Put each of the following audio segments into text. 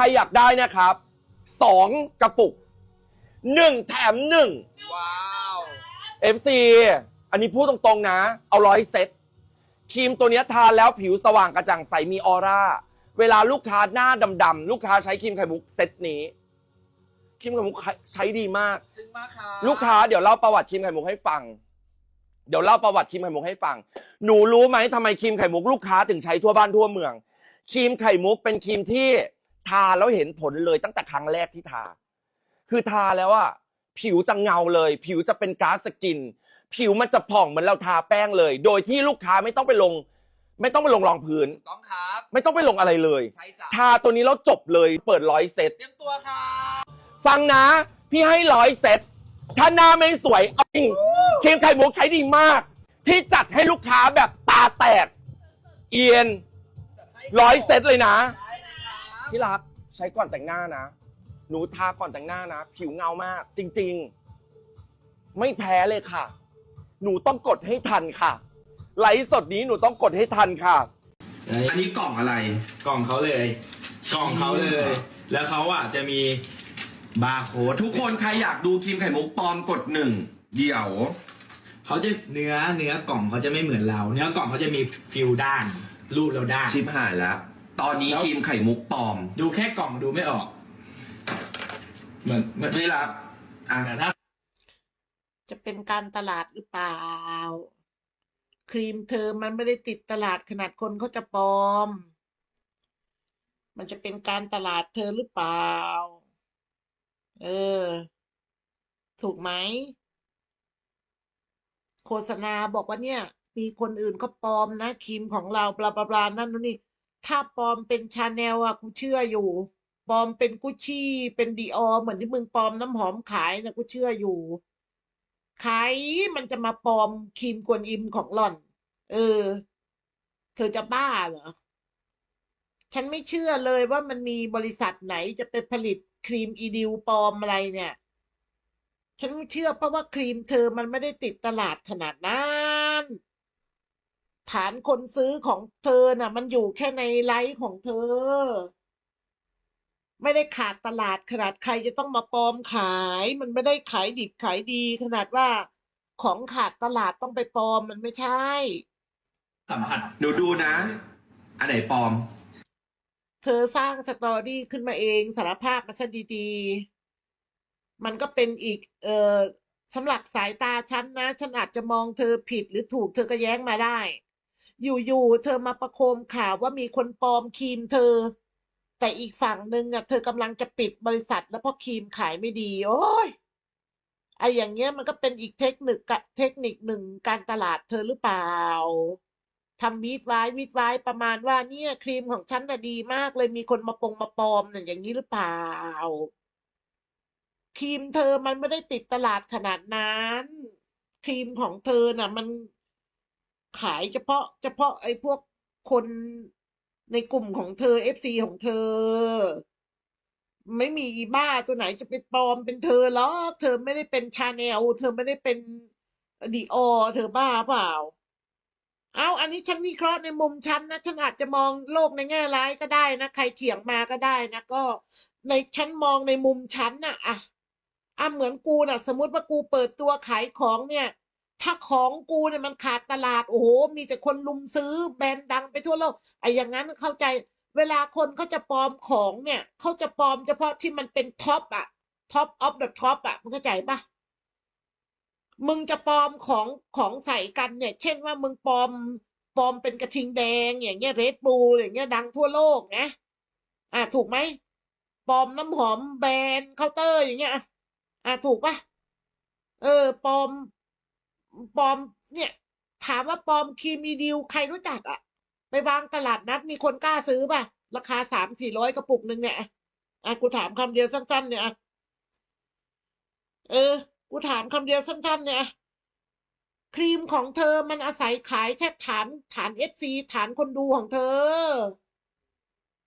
ใครอยากได้นะครับสองกระปุกหนึ่งแถมหนึ่ง ว้าว FC อันนี้พูดตรงๆนะ เอาร้อยเซตครีมตัวเนี้ยทานแล้วผิวสว่างกระจ่างใสมีออร่า เวลาลูกค้าหน้าดำๆลูกค้าใช้ครีมไข่มุกเซตนี้ครีมไข่มุกใช้ดีมากจริงมากค่ะลูกค้าเดี๋ยวเล่าประวัติครีมไข่มุกให้ฟัง เดี๋ยวเล่าประวัติครีมไข่มุกให้ฟัง หนูรู้ไหมทำไมครีมไข่มุกลูกค้าถึงใช้ทั่วบ้านทั่วเมือง ครีมไข่มุกเป็นครีมที่ ทาแล้วเห็นผลเลยตั้งแต่ครั้งแรกที่ทา คือทาแล้วอะผิวจะเงาเลย ผิวจะเป็นก๊าซสกิน ผิวมันจะผ่องเหมือนเราทาแป้งเลย โดยที่ลูกค้าไม่ต้องไปลง ไม่ต้องไปลงรองพื้นถูกต้องครับไม่ต้องไปลงอะไรเลย ใช่จ้ะทาตัวนี้แล้วจบเลยเปิดร้อยเซต เตรียมตัวครับฟังนะ พี่ให้ร้อยเซตถ้าหน้าไม่สวยเอาจริงครีมไข่มุกใช้ดีมากพี่จัดให้ลูกค้าแบบตาแตก เอียนจัดให้ร้อยเซตเลยนะ ได้ เลยครับพี่รักใช้ก่อนแต่งหน้านะ หนูทาก่อนแต่งหน้านะ ผิวเงามาก จริง ๆ ไม่แพ้เลยค่ะ หนูต้องกดให้ทันค่ะ ไลฟ์สดนี้หนูต้องกดให้ทันค่ะ อันนี้กล่องอะไร กล่องเขาเลย กล่องเขาเลย แล้วเขาอะจะมีบาร์โค้ดทุกคนใครอยากดูครีมไข่มุกปลอมกดหนึ่งเดี๋ยว เขาจะเนื้อเนื้อกล่องเขาจะไม่เหมือนเรา เนื้อกล่องเขาจะมีฟิลด้านรูปแล้วด้านชิปหายแล้ว ตอนนี้แล้ว ครีมไข่มุกปลอมดูแค่กล่องดูไม่ออก เหมือนเหมือนไม่รับอะ แต่ถ้าจะเป็นการตลาดหรือเปล่า ครีมเธอมันไม่ได้ติดตลาดขนาดคนเขาจะปลอม มันจะเป็นการตลาดเธอหรือเปล่า เออ ถูกไหม โฆษณาบอกว่าเนี่ย มีคนอื่นเขาปลอมนะครีมของเราบลาบลาบลานั่นนู่นนี่ ถ้าปลอมเป็นชาแนลอะกูเชื่ออยู่ปลอมเป็นกุชชี่เป็นดีออเหมือนที่มึงปลอมน้ำหอมขายนะกูเชื่ออยู่ใครมันจะมาปลอมครีมกวนอิมของหล่อน เออ เธอจะบ้าเหรอ ฉันไม่เชื่อเลยว่ามันมีบริษัทไหนจะไปผลิตครีมอีดิวปลอมอะไรเนี่ย ฉันไม่เชื่อเพราะว่าครีมเธอมันไม่ได้ติดตลาดขนาดนั้น ฐานคนซื้อของเธอน่ะ มันอยู่แค่ในไลฟ์ของเธอ ไม่ได้ขาดตลาดขนาดใครจะต้องมาปลอมขาย มันไม่ได้ขายดิบขายดีขนาดว่าของขาดตลาดต้องไปปลอมมันไม่ใช่สัมผัสหนูดูนะ อันไหนปลอม เธอสร้างสตอรี่ขึ้นมาเองสารภาพมาซะดีๆ มันก็เป็นอีก เออสำหรับสายตาฉันนะ ฉันอาจจะมองเธอผิดหรือถูกเธอก็แย้งมาได้ อยู่ๆเธอมาประโคมข่าวว่ามีคนปลอมครีมเธอ แต่อีกฝั่งหนึ่งอะเธอกำลังจะปิดบริษัท แล้วเพราะครีมขายไม่ดี โอ้ยไออย่างเงี้ยมันก็เป็นอีกเทคนิคกะเทคนิคหนึ่งการตลาดเธอหรือเปล่าทำวีดไว้วีดไว้ประมาณว่าเนี่ยครีมของฉันน่ะดีมากเลยมีคนมาปงมาปลอมเนี่ยอย่างนี้หรือเปล่าครีมเธอมันไม่ได้ติดตลาดขนาดนั้น ครีมของเธอน่ะ มัน ขายเฉพาะ เฉพาะไอ้พวกคนในกลุ่มของเธอเอฟซีของเธอ ไม่มีอีบ้าตัวไหนจะไปปลอมเป็นเธอหรอกเธอไม่ได้เป็นชาแนลเธอไม่ได้เป็นดีออเธอบ้าเปล่า เอาอันนี้ฉันวิเคราะห์ในมุมฉันนะฉันอาจจะมองโลกในแง่ร้ายก็ได้นะ ใครเถียงมาก็ได้นะก็ ในฉันมองในมุมฉันน่ะอะอะเหมือนกูน่ะ สมมติว่ากูเปิดตัวขายของเนี่ย ถ้าของกูเนี่ยมันขาดตลาดโอ้โหมีแต่คนลุมซื้อแบรนด์ดังไปทั่วโลกไอ้อย่างนั้นเข้าใจ เวลาคนเขาจะปลอมของเนี่ยเขาจะปลอมเฉพาะที่มันเป็นท็อปอะท็อปออฟเดอะท็อปอะมึงเข้าใจปะมึงจะปลอมของของใส่กันเนี่ย เช่นว่ามึงปลอมปลอมเป็นกระทิงแดง อย่างเงี้ยเรดบูลอย่างเงี้ยดังทั่วโลกนะอะถูกไหมปลอมน้ำหอมแบรนด์เคาน์เตอร์อย่างเงี้ยอะอะถูกปะเออปลอม ปลอมเนี่ย ถามว่าปลอมครีมอีดิวใครรู้จักอะไปวางตลาดนัดมีคนกล้าซื้อป่ะ ราคาสามสี่ร้อยกระปุกหนึ่งเนี่ยอะอะกูถามคำเดียวสั้นๆ เนี่ยเออ กูถามคำเดียวสั้นๆ เนี่ยครีมของเธอมันอาศัยขายแค่ฐานฐานเอฟซีฐานคนดูของเธอ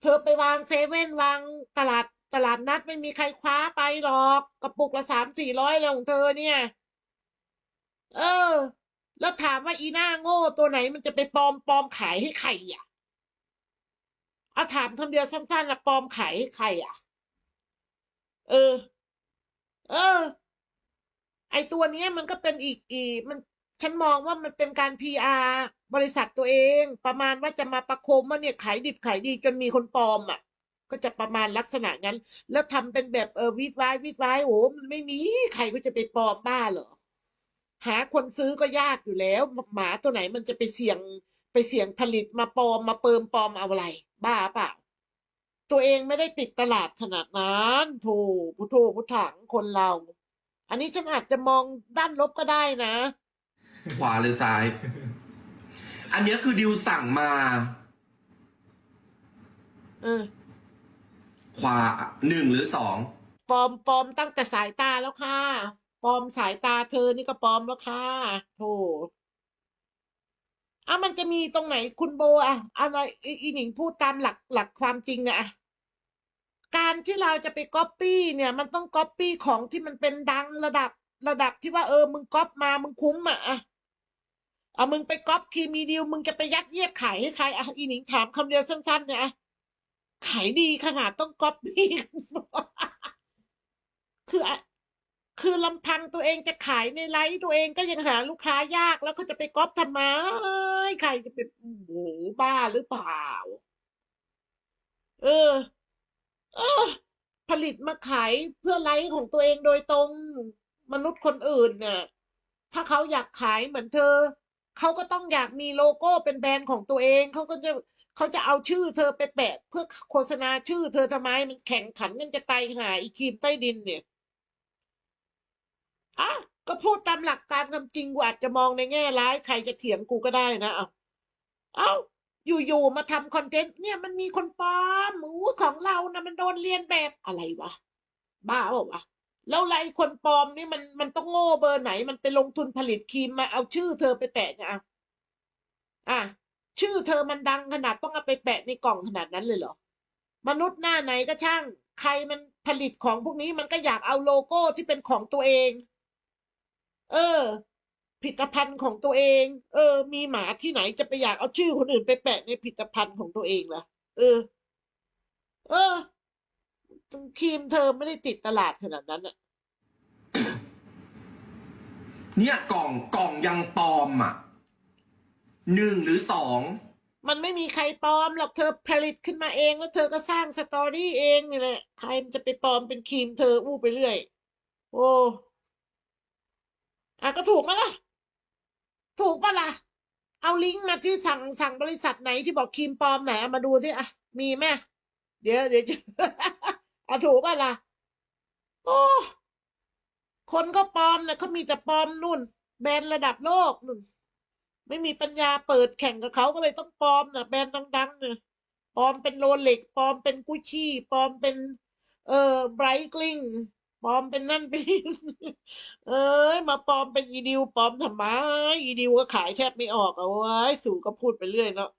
เธอไปวางเซเว่นวางตลาดตลาดนัดไม่มีใครคว้าไปหรอก กระปุกละสามสี่ร้อยเลยของเธอเนี่ย เออ แล้วถามว่าอีหน้าโง่ตัวไหนมันจะไปปลอมปลอมขายให้ใครอะเอาถามคำเดียวสั้นๆนะปลอมขายให้ใครอะ เออ เออ ไอตัวนี้มันก็เป็นอีกอีมันฉันมองว่ามันเป็นการพีอาบริษัทตัวเอง ประมาณว่าจะมาประโคมว่าเนี่ยขายดิบขายดีจนมีคนปลอมอะ ก็จะประมาณลักษณะนั้น แล้วทำเป็นแบบเออวิดไว้วิดไว้โอ้มันไม่มีใครก็จะไปปลอมบ้าเหรอ หาคนซื้อก็ยากอยู่แล้ว หมาตัวไหนมันจะไปเสี่ยงไปเสี่ยงผลิตมาปลอมมาเปิมปลอมเอาอะไร บ้าเปล่า ตัวเองไม่ได้ติดตลาดขนาดนั้นโถพุโทพุถังคนเรา อันนี้ฉันอาจจะมองด้านลบก็ได้นะ ขวาหรือซ้าย อันเนี้ยคือดิวสั่งมา เออขวาหนึ่งหรือสองปลอมปลอมตั้งแต่สายตาแล้วค่ะ ปลอมสายตาเธอนี่ก็ปลอมแล้วค่ะโธ่อะมันจะมีตรงไหนคุณโบอะอะไรอีหนิงพูดตามหลักหลักความจริงอะอะการที่เราจะไปก๊อปปี้เนี่ย มันต้องก๊อปปี้ของที่มันเป็นดังระดับระดับที่ว่าเออมึงก๊อปมามึงคุ้มอะอะเอามึงไปก๊อปคีมีดีลมึงจะไปยัดเยียดขายให้ใครอะอีหนิงถามคำเดียวสั้นๆ เนี่ยขายดีขนาดต้องก๊อปปี้คืออ คือลำพังตัวเองจะขายในไลฟ์ตัวเองก็ยังหาลูกค้ายากแล้วก็จะไปก๊อปทำไมใครจะเป็นโอ้โหบ้าหรือเปล่า เออ เออ ผลิตมาขายเพื่อไลฟ์ของตัวเองโดยตรงมนุษย์คนอื่นเนี่ยถ้าเขาอยากขายเหมือนเธอ เขาก็ต้องอยากมีโลโก้เป็นแบรนด์ของตัวเองเขาก็จะเขาจะเอาชื่อเธอไปแปะ เพื่อโฆษณาชื่อเธอทำไมมันแข่งขันกันจะตายหาอีครีมใต้ดินเนี่ย อะก็พูดตามหลักการความจริงกูอาจจะมองในแง่ร้าย ใครจะเถียงกูก็ได้นะเอาเอาอยู่ๆมาทำคอนเทนต์เนี่ยมันมีคนปลอมหมูของเรานะมันโดนเลียนแบบอะไรวะบ้าเปล่าวะแล้วไรคนปลอมนี่มันมันต้องโง่เบอร์ไหน มันไปลงทุนผลิตครีมมาเอาชื่อเธอไปแปะเนี่ยเอาอะชื่อเธอมันดังขนาดต้องเอาไปแปะในกล่องขนาดนั้นเลยเหรอ มนุษย์หน้าไหนก็ช่าง ใครมันผลิตของพวกนี้มันก็อยากเอาโลโก้ที่เป็นของตัวเอง เออ ผลิตภัณฑ์ของตัวเอง เออ มีหมาที่ไหนจะไปอยากเอาชื่อคนอื่นไปแปะในผลิตภัณฑ์ของตัวเองล่ะ เออ เออครีมเธอไม่ได้ติดตลาดขนาดนั้นอะเนี่ยกล่องกล่องยังปลอมอะหนึ่งหรือสองมันไม่มีใครปลอมหรอกเธอผลิตขึ้นมาเอง แล้วเธอก็สร้างสตอรี่เองนี่แหละ ใครมันจะไปปลอมเป็นครีมเธออู้ไปเรื่อย โอ้ อะก็ถูกไหมล่ะ ถูกปะล่ะ เอาลิงก์มาที่สั่งสั่งบริษัทไหนที่บอกครีมปลอมไหนมาดูสิอะ มีไหมเดี๋ยวเดี๋ยวจะอะถูกปะล่ะ โอ้คนก็ปลอมนะเขามีแต่ปลอมนู่น แบรนด์ระดับโลกนู่นไม่มีปัญญาเปิดแข่งกับเขาก็เลยต้องปลอมนะแบรนด์ดังๆเนี่ยปลอมเป็นโรเล็กปลอมเป็นกุชชี่ปลอมเป็น เอ่อไบรท์กลิง ปลอมเป็นนั่นเป็นนี่เอ้ย มาปลอมเป็นอีดิวปลอมทำไมอีดิวก็ขายแทบไม่ออกเอาไว้ยสูก็พูดไปเรื่อยเนาะ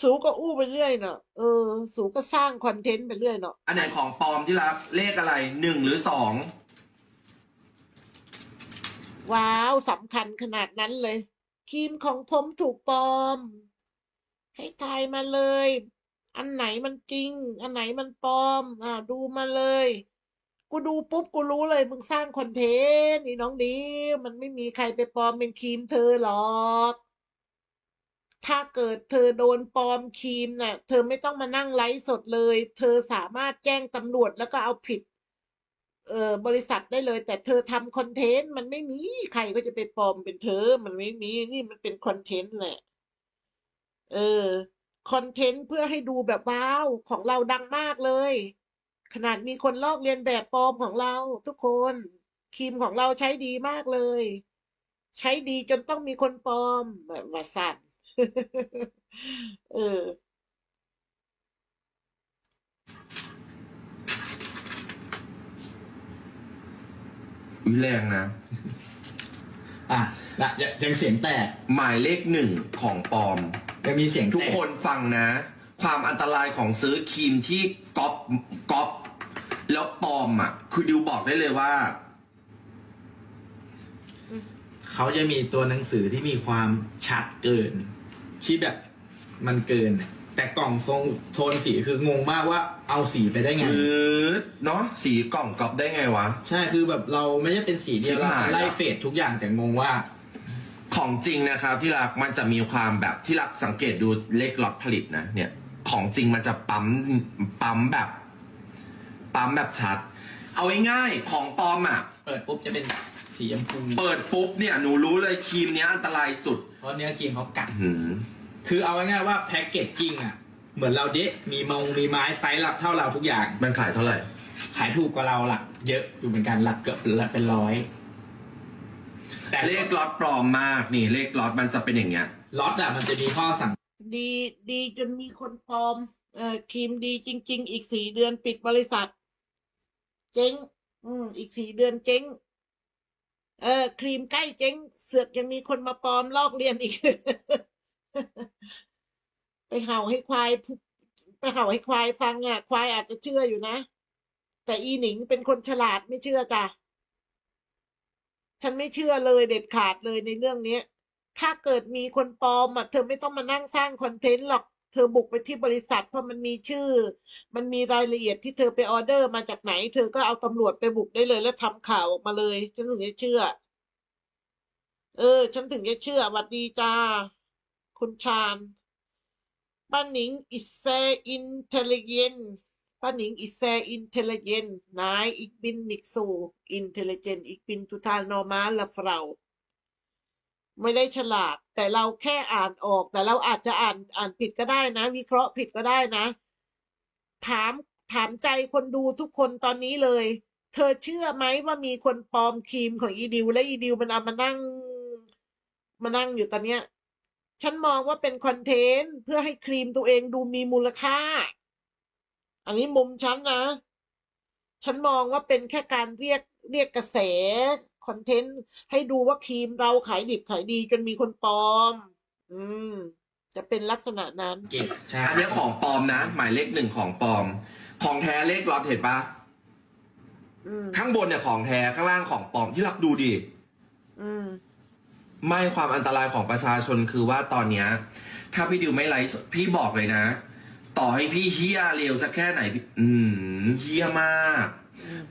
สูก็อู้ไปเรื่อยเนาะเออ สูก็สร้างคอนเทนต์ไปเรื่อยเนาะอันไหนของปลอมที่รักเลขอะไรหนึ่งหรือสองว้าวสำคัญขนาดนั้นเลยครีมของผมถูกปลอม ให้ทายมาเลย อันไหนมันจริง อันไหนมันปลอม อ่าดูมาเลย กูดูปุ๊บกูรู้เลยมึงสร้างคอนเทนต์นี่น้องดี มันไม่มีใครไปปลอมเป็นครีมเธอหรอก ถ้าเกิดเธอโดนปลอมครีมน่ะ เธอไม่ต้องมานั่งไลฟ์สดเลย เธอสามารถแจ้งตำรวจแล้วก็เอาผิด เอ่อบริษัทได้เลย แต่เธอทำคอนเทนต์มันไม่มีใครก็จะไปปลอมเป็นเธอ มันไม่มีนี่มันเป็นคอนเทนต์แหละ เออคอนเทนต์เพื่อให้ดูแบบว้าวของเราดังมากเลย ขนาดมีคนลอกเลียนแบบปลอมของเรา ทุกคนครีมของเราใช้ดีมากเลย ใช้ดีจนต้องมีคนปลอมแบบว่าสั่นเอออุ๊ยแรงนะ อะละยังยังเสียงแตกหมายเลขหนึ่งของปลอม ยังมีเสียงแตทุกคนฟังนะ ความอันตรายของซื้อครีมที่ก๊อปก๊อปแล้วปลอมอะ คือดิวบอกได้เลยว่า เขาจะมีตัวหนังสือที่มีความชัดเกิน ที่แบบมันเกินอะแต่กล่องทรงโทนสีคืองงมากว่าเอาสีไปได้ไงอือเนาะสีกล่องก๊อปได้ไงวะ ใช่คือแบบเราไม่ได้เป็นสีเดียวชิบเราหายละ ไล่เฟดทุกอย่างแต่งงว่า ของจริงนะครับที่รักมันจะมีความแบบที่รักสังเกตดูเลขล็อตผลิตนะเนี่ย ของจริงมันจะปั๊มปั๊มแบบปั๊มแบบชัด เอาง่ายๆของปลอมอะ เปิดปุ๊บจะเป็นสีชมพูเปิดปุ๊บเนี่ยหนูรู้เลยครีมเนี้ยอันตรายสุด เพราะเนื้อครีมเขากัด หืมคือเอาง่ายๆว่าแพ็กเกจจริงอะ เหมือนเราเดะมีมงมีไม้ไซส์หลักเท่าเราทุกอย่าง มันขายเท่าไหร่ ขายถูกกว่าเราหลัก เยอะอยู่เหมือนกันหลักเกือบละเป็นร้อย แต่เลขล็อตปลอมมากนี่เลขล็อตมันจะเป็นอย่างเงี้ย ล็อตอะมันจะมีข้อสั่ง ดีดีจนมีคนปลอม เออครีมดีจริง ๆ อีกสี่เดือนปิดบริษัท เจ๊ง อืม อีกสี่เดือนเจ๊ง เออ ครีมใกล้เจ๊ง เสือกยังมีคนมาปลอมลอกเลียนอีก ไปเห่าให้ควายไปเห่าให้ควายฟังอะ ควายอาจจะเชื่ออยู่นะ แต่อีหนิงเป็นคนฉลาดไม่เชื่อจ้ะ ฉันไม่เชื่อเลยเด็ดขาดเลยในเรื่องนี้ ถ้าเกิดมีคนปลอมอะเธอไม่ต้องมานั่งสร้างคอนเทนต์หรอกเธอบุกไปที่บริษัทเพราะมันมีชื่อ มันมีรายละเอียดที่เธอไปออเดอร์มาจากไหน เธอก็เอาตำรวจไปบุกได้เลย แล้วทำข่าวออกมาเลย ฉันถึงจะเชื่อ เออ ฉันถึงจะเชื่อหวัดดีจ้า คุณชาญป้าหนิงอิเซอินเทลเจนป้าหนิงอิเซอินเทลเจนนายอีกบินนิกซูอินเทลเจนอีกบินทุทานนอมาละเฟรา ไม่ได้ฉลาด แต่เราแค่อ่านออก แต่เราอาจจะอ่านอ่านผิดก็ได้นะ วิเคราะห์ผิดก็ได้นะ ถามถามใจคนดูทุกคนตอนนี้เลย เธอเชื่อไหมว่ามีคนปลอมครีมของอีดิวและอีดิวมันเอามานั่งมานั่งอยู่ตอนเนี้ย ฉันมองว่าเป็นคอนเทนต์เพื่อให้ครีมตัวเองดูมีมูลค่า อันนี้มุมฉันนะ ฉันมองว่าเป็นแค่การเรียกเรียกกระแส คอนเทนต์ให้ดูว่าครีมเราขายดิบขายดีจนมีคนปลอม อืม จะเป็นลักษณะนั้นเกตใช่อันเนี้ยของปลอมนะ หมายเลขหนึ่งของปลอม ของแท้เลขล็อตเห็นปะอืมข้างบนเนี่ยของแท้ข้างล่างของปลอมที่รักดูดิอืมไม่ความอันตรายของประชาชนคือว่าตอนเนี้ย ถ้าพี่ดิวไม่ไลฟ์สดพี่บอกเลยนะ ต่อให้พี่เฮียเร็วสักแค่ไหนพี่อืมเฮียมาก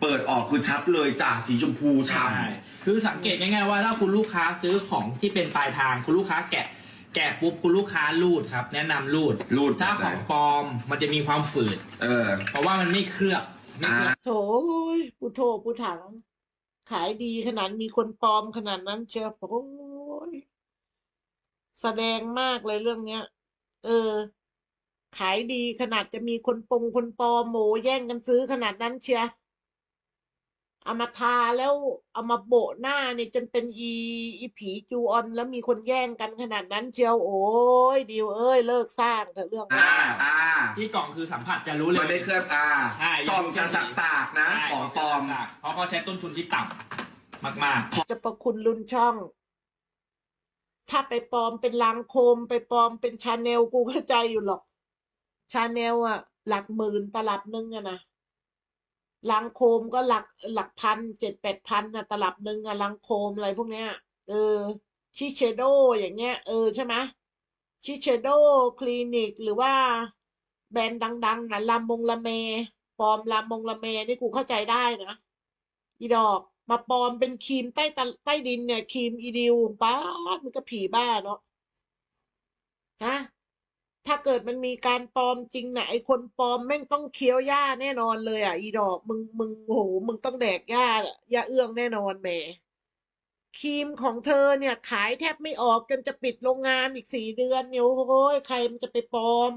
เปิดออกคือชัดเลยจ้ะสีชมพูฉ่ใช่คือสังเกตง่ายๆว่าถ้าคุณลูกค้าซื้อของที่เป็นปลายทางคุณลูกค้าแกะ แกะปุ๊บคุณลูกค้ารูดครับ แนะนำรูดำรูด ถ้าของปลอมมันจะมีความฝืด เออ เพราะว่ามันไม่เคลือบไม่เคลือบโถยปูโถปูถัง ขายดีขนาดมีคนปลอมขนาดนั้นเชียวโอ้ยแสดงมากเลยเรื่องเนี้ย เออ ขายดีขนาดจะมีคนปงคนปลอมโหมแย่งกันซื้อขนาดนั้นเชีย เอามาทาแล้วเอามาโบะหน้าเนี่ยจนเป็นอีอีผีจูออนแล้วมีคนแย่งกันขนาดนั้นเชียวโอ้ยดิวเอ้ยเลิกสร้างเถอะเรื่องอ่านี้อ่าที่กล่องคือสัมผัสจะรู้เลยมันไม่เคลือบอ่าใช่กล่องจะสักสากๆนะใช่ของปลอมเพราะเขาใช้ต้นทุนที่ต่ำมากจะประคุณลุนช่อง ถ้าไปปลอมเป็นลางโคม ไปปลอมเป็นชาแนลกูเข้าใจอยู่หรอกชาแนลอะหลักหมื่นตลับนึงอะนะ ลางโคมก็หลักหลักพันเจ็ดแปดพันอะตลับหนึ่งอะลางโคมอะไรพวกเนี้ย เออ ชิเชโดอย่างเงี้ย เออใช่ไหมชิเชโดคลินิกหรือว่า แบรนด์ดังๆนะลามงละเมปลอมลามงละเมนี่กูเข้าใจได้นะอีดอกมาปลอมเป็นครีมใต้ตใต้ดินเนี่ยครีมอีดิวป้ามันก็ผีบ้าเนาะฮะ ถ้าเกิดมันมีการปลอมจริงนะไอคนปลอมแม่งต้องเคี้ยวหญ้าแน่นอนเลยอะ อีดอกมึงมึงโหมึงต้องแดกหญ้าหญ้าเอื้องแน่นอนแหมครีมของเธอเนี่ย ขายแทบไม่ออกจนจะปิดโรงงานอีกสี่เดือนเนี่ยโอ้ยใครมันจะไปปลอม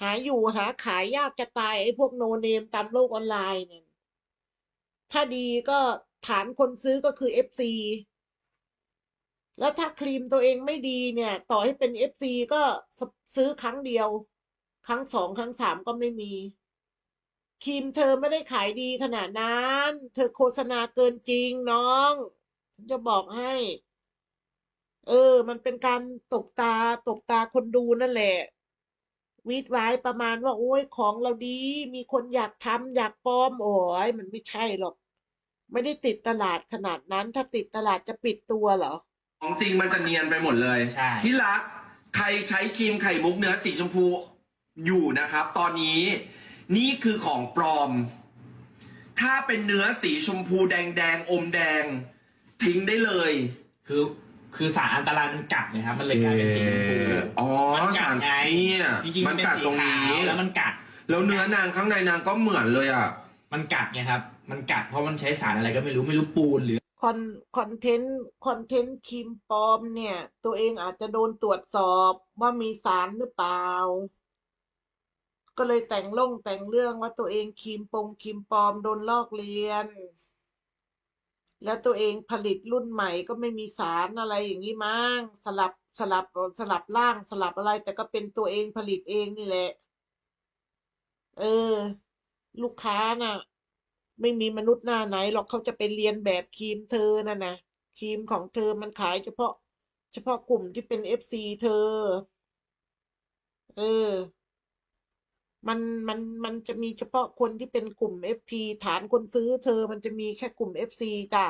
หาอยู่หาขายยากจะตายไอ้พวกโนเนมตามโลกออนไลน์เนี่ย ถ้าดีก็ฐานคนซื้อก็คือ FC แล้วถ้าครีมตัวเองไม่ดีเนี่ย ต่อให้เป็น FC ก็ซื้อครั้งเดียว ครั้งสองครั้งสามก็ไม่มี ครีมเธอไม่ได้ขายดีขนาดนั้น เธอโฆษณาเกินจริงน้องฉันจะบอกให้ เออ มันเป็นการตกตาตกตาคนดูนั่นแหละวีดไว้ประมาณว่า โอ้ยของเราดี มีคนอยากทำอยากปลอมโอ้ยมันไม่ใช่หรอก ไม่ได้ติดตลาดขนาดนั้น ถ้าติดตลาดจะปิดตัวเหรอ ของจริงมันจะเนียนไปหมดเลย ใช่ ที่รักใครใช้ครีมไข่มุกเนื้อสีชมพูอยู่นะครับ ตอนนี้นี่คือของปลอม ถ้าเป็นเนื้อสีชมพูแดงแดงๆอมแดง ทิ้งได้เลยคือคือสารอันตรายมันกัดเนะครับมันเลยกลายเป็นสีชมพูอ๋อมันกัสาดรไงเนี่ยจริงๆมัมันนเป็นกัดสีตรงขานี้วแล้วมันกัด แล้วเนื้อนางข้างในนางก็เหมือนเลยอะ มันกัดไงครับ มันกัดเพราะมันใช้สารอะไรก็ไม่รู้ไม่รู้ปูนหรือ คอนคอนเทนต์คอนเทนต์ครีมปลอมเนี่ย ตัวเองอาจจะโดนตรวจสอบว่ามีสารหรือเปล่า ก็เลยแต่งล่งแต่งเรื่องว่าตัวเองครีมปงครีมปลอมโดนลอกเลียน แล้วตัวเองผลิตรุ่นใหม่ก็ไม่มีสารอะไรอย่างนี้มั้งสลับสลับสลับร่างสลับอะไร แต่ก็เป็นตัวเองผลิตเองนี่แหละ เออ ลูกค้าน่ะ ไม่มีมนุษย์หน้าไหนหรอกเขาจะไปเรียนแบบครีมเธอน่ะนะครีมของเธอมันขายเฉพาะ เฉพาะกลุ่มที่เป็นเอฟซีเธอ เออ มันมันมันจะมีเฉพาะคนที่เป็นกลุ่มเอฟทีฐานคนซื้อเธอมันจะมีแค่กลุ่มเอฟซีจ้ะ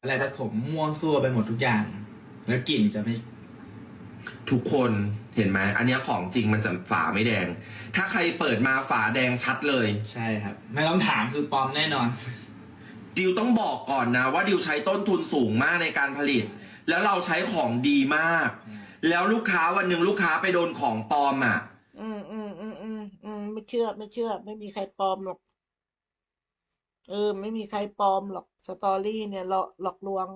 อะไรผสมมั่วซั่วไปหมดทุกอย่าง แล้วกลิ่นจะไม่ ทุกคนเห็นไหมอันเนี้ยของจริงมันจะฝาไม่แดง ถ้าใครเปิดมาฝาแดงชัดเลย ใช่ครับ ไม่ต้องถามคือปลอมแน่นอน ดิวต้องบอกก่อนนะว่าดิวใช้ต้นทุนสูงมากในการผลิต แล้วเราใช้ของดีมาก แล้วลูกค้าวันหนึ่งลูกค้าไปโดนของปลอมอะ อืมอืมอืมอืมอืมไม่เชื่อไม่เชื่อ ไม่มีใครปลอมหรอกเออไม่มีใครปลอมหรอกสตอรี่เนี่ยหลอกหลอกลวง